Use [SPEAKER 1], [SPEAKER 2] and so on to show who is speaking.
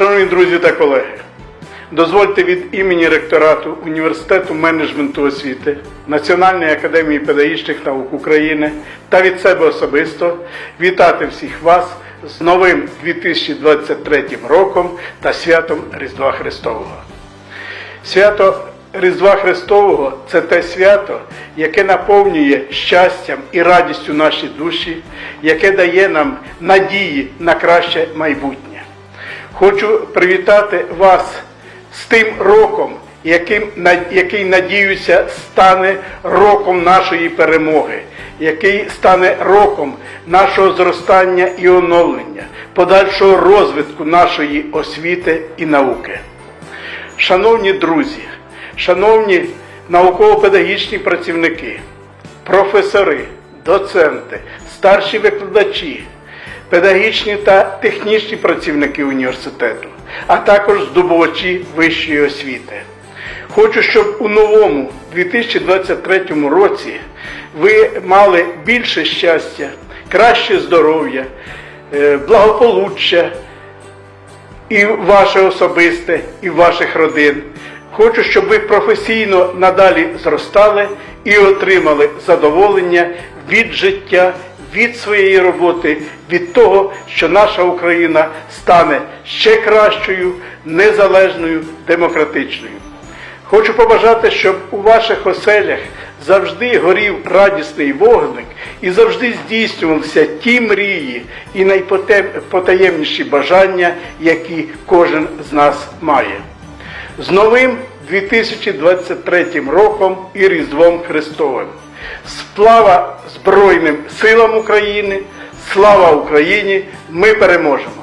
[SPEAKER 1] Шановні друзі та колеги, дозвольте від імені ректорату Університету менеджменту освіти Національної академії педагогічних наук України та від себе особисто вітати всіх вас з новим 2023 роком та святом Різдва Христового. Свято Різдва Христового це те свято, яке наповнює щастям і радістю наші душі, яке дає нам надії на краще майбутнє. Хочу привітати вас з тим роком, яким, який, надіюся, стане роком нашої перемоги, який стане роком нашого зростання і оновлення, подальшого розвитку нашої освіти і науки. Шановні друзі, шановні науково-педагогічні працівники, професори, доценти, старші викладачі, педагогічні та технічні працівники університету, а також здобувачі вищої освіти. Хочу, щоб у новому 2023 році ви мали більше щастя, краще здоров'я, е, благополуччя, і ваше особисте, і ваших родин. Хочу, щоб ви професійно надалі зростали і отримали задоволення від життя, від своєї роботи, від того, що наша Україна стане ще кращою, незалежною, демократичною. Хочу побажати, щоб у ваших оселях завжди горів радісний вогник і завжди здійснювалися ті мрії і найпотаємніші бажання, які кожен з нас має. З новим 2023 роком і Різдвом Христовим. Слава Збройним силам України! Слава Україні! Ми переможемо!